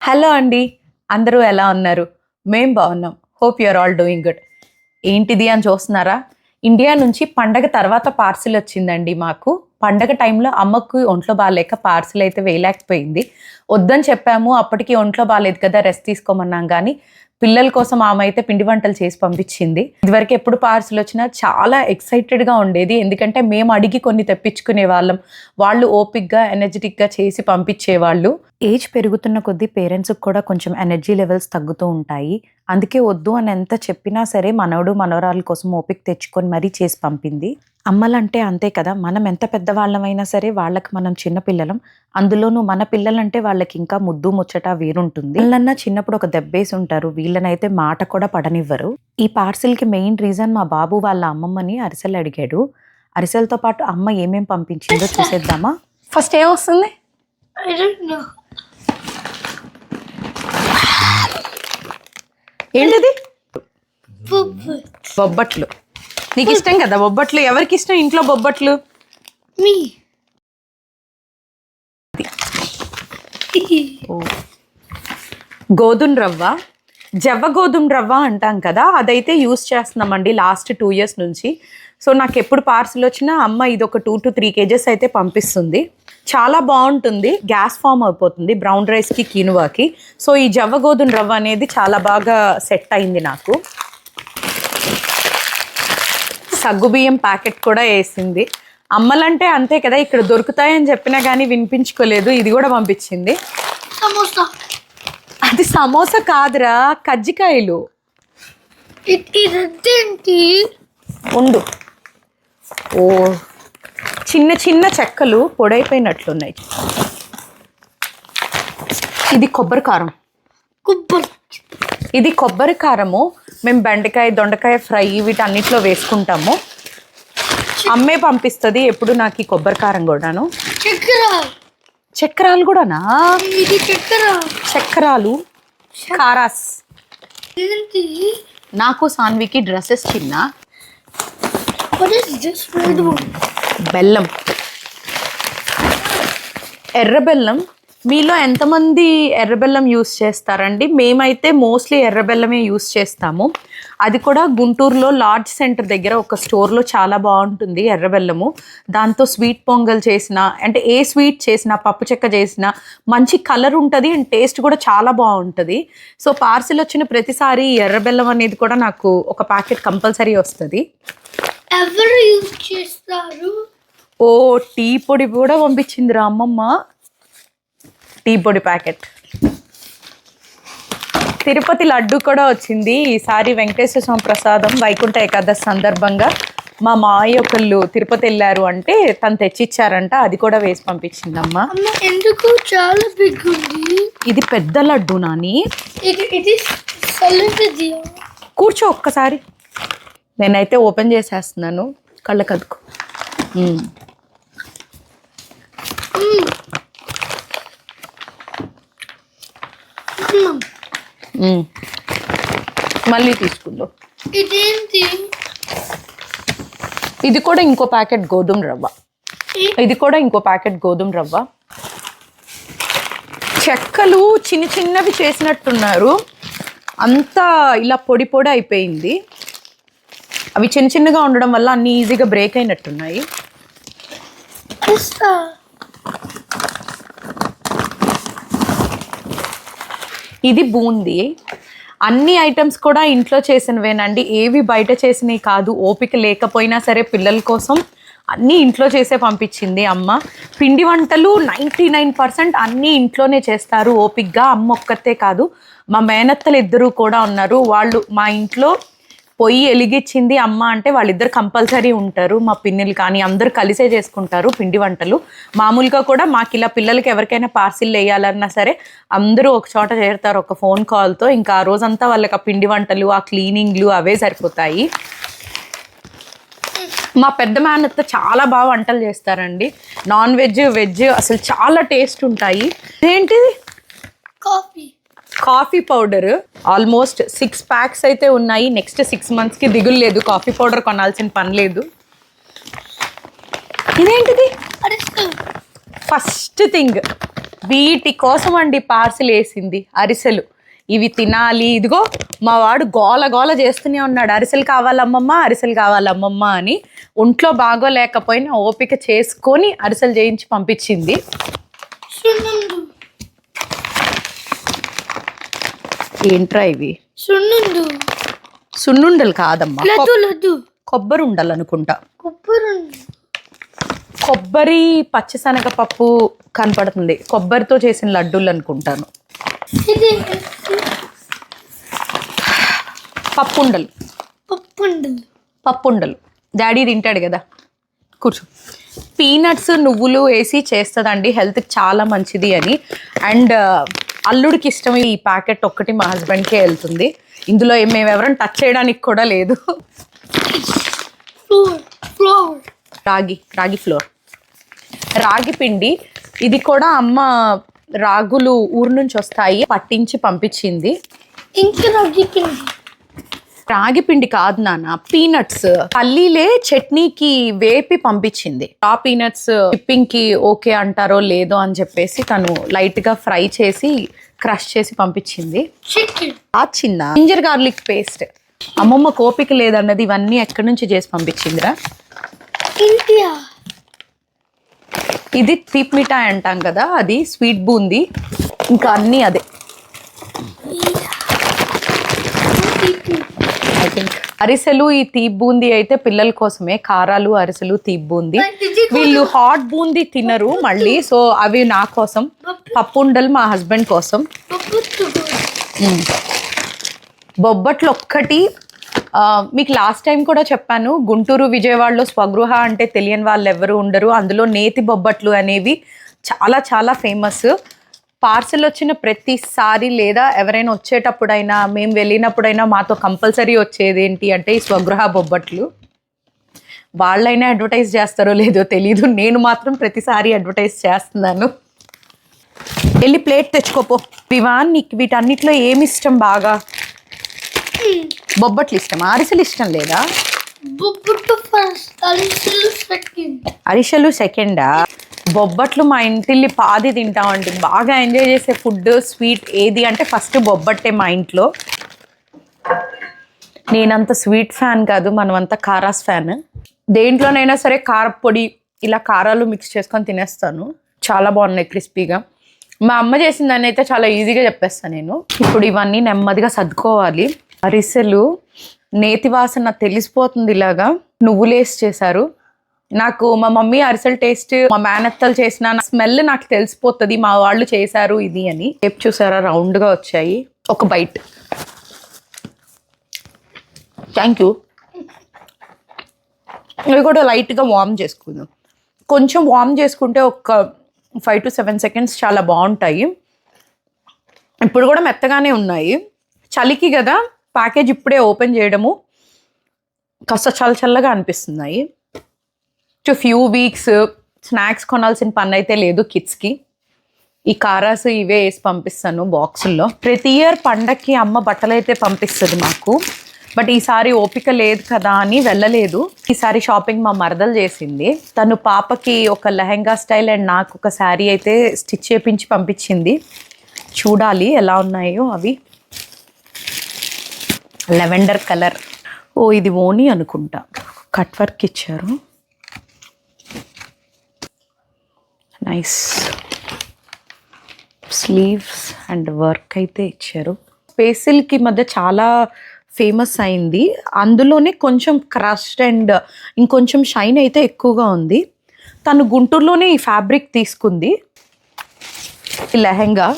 Hello అండి అందరూ ఎలా ఉన్నారు? మేం బాగున్నాం. Hope you're all doing good. ఏంటిది అని చూస్తున్నారా? ఇండియా నుంచి పండగ తర్వాత పార్సిల్ వచ్చిందండి మాకు. పండగ టైంలో అమ్మకు ఒంట్లో బాగాలేక పార్సిల్ అయితే వేయలేకపోయింది. వద్దని చెప్పాము అప్పటికి ఒంట్లో బాగాలేదు కదా రెస్ట్ తీసుకోమన్నాం కానీ పిల్లల కోసం ఆమె అయితే పిండి వంటలు చేసి పంపించింది. ఇదివరకు ఎప్పుడు పార్సిల్ వచ్చినా చాలా ఎక్సైటెడ్గా ఉండేది. ఎందుకంటే మేము అడిగి కొన్ని తెప్పించుకునే వాళ్ళం. వాళ్ళు ఓపిక్గా ఎనర్జెటిక్గా చేసి పంపించేవాళ్ళు. ఏజ్ పెరుగుతున్న కొద్దీ పేరెంట్స్కి కూడా కొంచెం ఎనర్జీ లెవెల్స్ తగ్గుతూ ఉంటాయి. అందుకే వద్దు అని ఎంత చెప్పినా సరే మనవడు మనవరాల కోసం ఓపిక తెచ్చుకొని మరీ చేసి పంపింది. అమ్మలంటే అంతే కదా మనం ఎంత పెద్దవాళ్ళమైనా సరే వాళ్ళకి మనం చిన్నపిల్లలం అందులోనూ మన పిల్లలంటే వాళ్ళకి ఇంకా ముద్దు ముచ్చట వేరుంటుంది. వీళ్ళన్నా చిన్నప్పుడు ఒక దెబ్బేసి ఉంటారు వీళ్ళనైతే మాట కూడా పడనివ్వరు. ఈ పార్సిల్కి మెయిన్ రీజన్ మా బాబు వాళ్ళ అమ్మమ్మని అరిసెలు అడిగాడు. అరిసెలతో పాటు అమ్మ ఏమేం పంపించిందో చూసేద్దామా? ఫస్ట్ ఏమొస్తుంది. ఏంటిది. బొబ్బట్లు. నీకు ఇష్టం కదా బొబ్బట్లు? ఎవరికి ఇష్టం ఇంట్లో బొబ్బట్లు. గోధుమ రవ్వ. జవ్వ గోధుమ రవ్వ అంటాం కదా అదైతే యూస్ చేస్తున్నామండి లాస్ట్ టూ ఇయర్స్ నుంచి. సో నాకు ఎప్పుడు పార్సిల్ వచ్చినా అమ్మ ఇది ఒక టూ టు త్రీ కేజెస్ అయితే పంపిస్తుంది. చాలా బాగుంటుంది. గ్యాస్ ఫామ్ అయిపోతుంది. బ్రౌన్ రైస్కి కీనువాకి సో ఈ జవ్వ గోధుమ రవ్వ అనేది చాలా బాగా సెట్ అయింది నాకు. సగ్గుబియ్యం ప్యాకెట్ కూడా వేసింది. అమ్మలంటే అంతే కదా ఇక్కడ దొరుకుతాయని చెప్పినా కానీ వినిపించుకోలేదు. ఇది కూడా పంపించింది. అది సమోసా కాదురా కజ్జికాయలు. ఉండు. ఓ చిన్న చిన్న చెక్కలు పొడైపోయినట్లున్నాయి. ఇది కొబ్బరి కారం. Kubbar. ఇది కొబ్బరి కారము. మేము బెండకాయ దొండకాయ ఫ్రై వీటన్నిటిలో వేసుకుంటాము. అమ్మే పంపిస్తుంది ఎప్పుడు నాకు ఈ కొబ్బరి కారం కూడాను. Chakra. చక్రాలు కూడానా? ఇది చక్కెర. చక్రాలు కారాస్. నాకు సాన్వికి డ్రెస్సెస్ చిన్న. బెల్లం. ఎర్ర బెల్లం. మీలో ఎంతమంది ఎర్ర బెల్లం యూస్ చేస్తారండి? మేమైతే మోస్ట్లీ ఎర్ర బెల్లమే యూస్ చేస్తాము. అది కూడా గుంటూరులో లార్జ్ సెంటర్ దగ్గర ఒక స్టోర్లో చాలా బాగుంటుంది ఎర్ర బెల్లము. దాంతో స్వీట్ పొంగల్ చేసిన అంటే ఏ స్వీట్ చేసినా పప్పు చెక్క చేసినా మంచి కలర్ ఉంటుంది అండ్ టేస్ట్ కూడా చాలా బాగుంటుంది. సో పార్సిల్ వచ్చిన ప్రతిసారి ఎర్రబెల్లం ఎర్ర బెల్లం అనేది కూడా నాకు ఒక ప్యాకెట్ కంపల్సరీ వస్తుంది. ఎవరు యూజ్ చేస్తారు? ఓ టీ పొడి కూడా పంపించిందిరా అమ్మమ్మ. టీ పొడి ప్యాకెట్. తిరుపతి లడ్డు కూడా వచ్చింది. ఈసారి వెంకటేశ్వర స్వామి ప్రసాదం వైకుంఠ ఏకాదశి సందర్భంగా మా మాయ ఒకళ్ళు తిరుపతి వెళ్ళారు అంటే తను తెచ్చిచ్చారంట అది కూడా వేసి పంపించిందమ్మా. అమ్మ ఎందుకు? చాలా బిగ్ ఉంది ఇది పెద్ద లడ్డు నాని. ఇది కూర్చో ఒక్కసారి. నేనైతే ఓపెన్ చేసేస్తున్నాను. కళ్ళ కదుకు. మళ్ళీ తీసుకుందాం. ఇదేంటి? ఇది కూడా ఇంకో ప్యాకెట్ గోధుమ రవ్వ. ఇది కూడా ఇంకో ప్యాకెట్ గోధుమ రవ్వ. చెక్కలు చిన్న చిన్నవి చేసినట్టున్నారు. అంతా ఇలా పొడి పొడి అయిపోయింది. అవి చిన్న చిన్నగా ఉండడం వల్ల అన్ని ఈజీగా బ్రేక్ అయినట్టున్నాయి. ఇది బూందీ. అన్ని ఐటమ్స్ కూడా ఇంట్లో చేసినవేనండి. ఏవి బయట చేసినవి కాదు. ఓపిక లేకపోయినా సరే పిల్లల కోసం అన్నీ ఇంట్లో చేసే పంపించింది అమ్మ. పిండి వంటలు నైంటీ నైన్ పర్సెంట్ అన్నీ ఇంట్లోనే చేస్తారు. ఓపిక్గా అమ్మ ఒక్కతే కాదు. మా మేనత్తలు ఇద్దరు కూడా ఉన్నారు. వాళ్ళు మా ఇంట్లో పొయ్యి ఎలిగిచ్చింది అమ్మ అంటే వాళ్ళిద్దరు కంపల్సరీ ఉంటారు. మా పిన్నిలు కానీ అందరు కలిసే చేసుకుంటారు పిండి వంటలు. మామూలుగా కూడా మాకు ఇలా పిల్లలకి ఎవరికైనా పార్సిల్ వేయాలన్నా సరే అందరూ ఒక చోట చేరుతారు ఒక ఫోన్ కాల్తో. ఇంకా ఆ రోజంతా వాళ్ళకి ఆ పిండి వంటలు ఆ క్లీనింగ్లు అవే సరిపోతాయి. మా పెద్ద మేనత్త చాలా బాగా వంటలు చేస్తారండి. నాన్ వెజ్ వెజ్ అసలు చాలా టేస్ట్ ఉంటాయి. ఏంటిది coffee. Coffee powder. Almost six packs అయితే ఉన్నాయి. నెక్స్ట్ సిక్స్ మంత్స్కి దిగులు లేదు. కాఫీ పౌడర్ కొనాల్సిన పని లేదు. ఇదేంటిది? ఫస్ట్ థింగ్ వీటి కోసం అండి పార్సిల్ వేసింది. అరిసెలు. ఇవి తినాలి. ఇదిగో మా వాడు గోల గోల చేస్తూనే ఉన్నాడు. అరిసెలు కావాలమ్మమ్మ అరిసెలు కావాలమ్మమ్మ అని ఒంట్లో బాగోలేకపోయినా ఓపిక చేసుకొని అరిసెలు చేయించి పంపించింది సున్నుండు ఏంట్రా ఇవి? సున్నుండు. సున్నుండలు కాదమ్మా. లడ్డు లడ్డు. కొబ్బరి ఉండలు అనుకుంటా కొబ్బరి కొబ్బరి పచ్చిశనగపప్పు కనపడుతుంది. కొబ్బరితో చేసిన లడ్డూలు అనుకుంటాను పప్పుండలు. పప్పుండలు. పప్పుండలు. డాడీ తింటాడు కదా. కూర్చో. పీనట్స్ నువ్వులు వేసి చేస్తుందండి. హెల్త్కి చాలా మంచిది అని. అండ్ అల్లుడికి ఇష్టం ఈ ప్యాకెట్ ఒక్కటి మా హస్బెండ్కే వెళ్తుంది. ఇందులో మేము ఎవరైనా టచ్ చేయడానికి కూడా లేదు. రాగి రాగి ఫ్లోర్. రాగి పిండి ఇది కూడా అమ్మ రాగులు ఊరు నుంచి వస్తాయి పట్టించి పంపించింది. ఇంకా రాగి పిండి. రాగి పిండి కాదు నాన్న పీనట్స్ పల్లీలే చట్నీకి వేపి పంపించింది. ఆ పీనట్స్ టిప్పింగ్కి ఓకే అంటారో లేదో అని చెప్పేసి తను లైట్గా ఫ్రై చేసి క్రష్ చేసి పంపించింది. ఆ చిన్న జింజర్ గార్లిక్ పేస్ట్. అమ్మమ్మ కోపిక లేదన్నది ఇవన్నీ ఎక్కడి నుంచి చేసి పంపించిందిరా? ఇది తీప్ మిఠాయి అంటాం కదా అది స్వీట్ బూంది. ఇంకా అన్నీ అదే. ఐ థింక్ అరిసెలు ఈ తీప్ బూందీ అయితే పిల్లల కోసమే. కారాలు అరిసెలు తీప్ బూందీ వీళ్ళు హాట్ బూందీ తినరు మళ్ళీ. సో అవి నా కోసం. పప్పుండలు మా హస్బెండ్ కోసం. పప్పు మ్మ్. బొబ్బట్లు ఒక్కటి మీకు లాస్ట్ టైం కూడా చెప్పాను. గుంటూరు విజయవాడలో స్వగృహ అంటే తెలియని వాళ్ళు ఎవరు ఉండరు. అందులో నేతి బొబ్బట్లు అనేవి చాలా చాలా ఫేమస్ పార్సల్ వచ్చిన ప్రతిసారి లేదా ఎవరైనా వచ్చేటప్పుడైనా మేము వెళ్ళినప్పుడైనా మాతో కంపల్సరీ వచ్చేది ఏంటి అంటే ఈ స్వగృహ బొబ్బట్లు. వాళ్ళైనా అడ్వర్టైజ్ చేస్తారో లేదో తెలీదు. నేను మాత్రం ప్రతిసారి అడ్వర్టైజ్ చేస్తున్నాను. వెళ్ళి ప్లేట్ తెచ్చుకోపో. వివాన్ నీకు వీటన్నిటిలో ఏమి ఇష్టం బాగా? బొబ్బట్లు ఇష్టం అరిసెలు ఇష్టం లేదా? అరిసెలు సెకండా బొబ్బట్లు మా ఇంటిల్లి పాది తింటామండి. బాగా ఎంజాయ్ చేసే ఫుడ్ స్వీట్ ఏది అంటే ఫస్ట్ బొబ్బట్టే మా ఇంట్లో. నేనంత స్వీట్ ఫ్యాన్ కాదు మనమంతా కారాస్ ఫ్యాన్. దేంట్లోనైనా సరే కారపొడి ఇలా కారాలు మిక్స్ చేసుకొని తినేస్తాను. చాలా బాగున్నాయి క్రిస్పీగా. మా అమ్మ చేసిన దాన్ని అయితే చాలా ఈజీగా చెప్పేస్తాను నేను. ఇప్పుడు ఇవన్నీ నెమ్మదిగా సర్దుకోవాలి. అరిసెలు నేతి వాసన తెలిసిపోతుంది ఇలాగా. నువ్వులేసి చేశారు. నాకు మా మమ్మీ అరిసెల్ టేస్ట్ మా మేనత్తలు చేసిన స్మెల్ నాకు తెలిసిపోతుంది మా వాళ్ళు చేశారు ఇది అని. షేప్ చూసారా రౌండ్గా వచ్చాయి. ఒక బైట్ థ్యాంక్ యూ ఇవి కూడా లైట్గా వార్మ్ చేసుకుందాం. కొంచెం వార్మ్ చేసుకుంటే ఒక ఫైవ్ టు సెవెన్ సెకండ్స్ చాలా బాగుంటాయి. ఇప్పుడు కూడా మెత్తగానే ఉన్నాయి. చలికి కదా ప్యాకేజ్ ఇప్పుడే ఓపెన్ చేయడము. కాస్త చల్ల చల్లగా అనిపిస్తున్నాయి. టు ఫ్యూ వీక్స్ స్నాక్స్ కొనాల్సిన పని అయితే లేదు కిడ్స్కి ఈ కారాస్ ఇవే వేసి పంపిస్తాను బాక్సుల్లో ప్రతి ఇయర్ పండక్కి అమ్మ బట్టలు అయితే పంపిస్తుంది మాకు. బట్ ఈసారి ఓపిక లేదు కదా అని వెళ్ళలేదు. ఈసారి షాపింగ్ మా మరదలు చేసింది. తను పాపకి ఒక లెహెంగా స్టైల్ అండ్ నాకు ఒక శారీ అయితే స్టిచ్ చేపించి పంపించింది. చూడాలి ఎలా ఉన్నాయో అవి. లెవెండర్ కలర్ ఓ ఇది ఓని అనుకుంటా. కట్ వర్క్ ఇచ్చారు. నైస్ స్లీవ్స్ అండ్ వర్క్ అయితే ఇచ్చారు. పేసిల్కి మధ్య చాలా ఫేమస్ అయింది. అందులోనే కొంచెం క్రస్ట్ అండ్ ఇంకొంచెం షైన్ అయితే ఎక్కువగా ఉంది. తను గుంటూరులోనే ఈ ఫ్యాబ్రిక్ తీసుకుంది. ఈ లెహెంగా.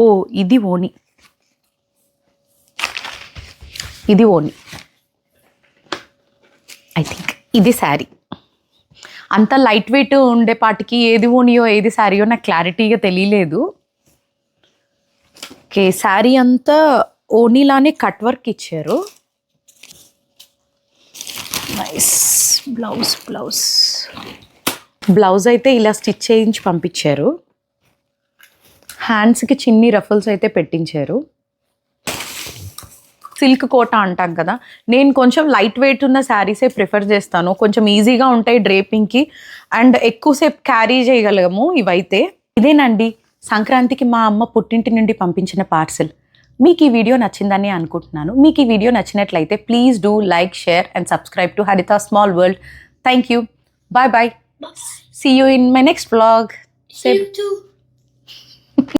ఓ ఇది ఓని ఇది ఓని ఐ థింక్ ఇది శారీ. అంత లైట్ వెయిట్ ఉండేపాటికి ఏది ఓనియో ఏది శారీయో నాకు క్లారిటీగా తెలియలేదు. ఓకే శారీ అంతా ఓనీలానే కట్ వర్క్ ఇచ్చారు. నైస్ బ్లౌజ్ బ్లౌజ్ బ్లౌజ్ అయితే ఇలా స్టిచ్ చేయించి పంపించారు. హ్యాండ్స్కి చిన్ని రఫల్స్ అయితే పెట్టించారు. సిల్క్ కోట అంటాం కదా. నేను కొంచెం లైట్ వెయిట్ ఉన్న శారీసే ప్రిఫర్ చేస్తాను. కొంచెం ఈజీగా ఉంటాయి డ్రేపింగ్కి. అండ్ ఎక్కువసేపు క్యారీ చేయగలము ఇవైతే. ఇదేనండి. సంక్రాంతికి మా అమ్మ పుట్టింటి నుండి పంపించిన పార్సిల్. మీకు ఈ వీడియో నచ్చిందని అనుకుంటున్నాను. మీకు ఈ వీడియో నచ్చినట్లయితే please do like share and subscribe to Haritha small world. Thank you. Bye bye. See you in my next blog.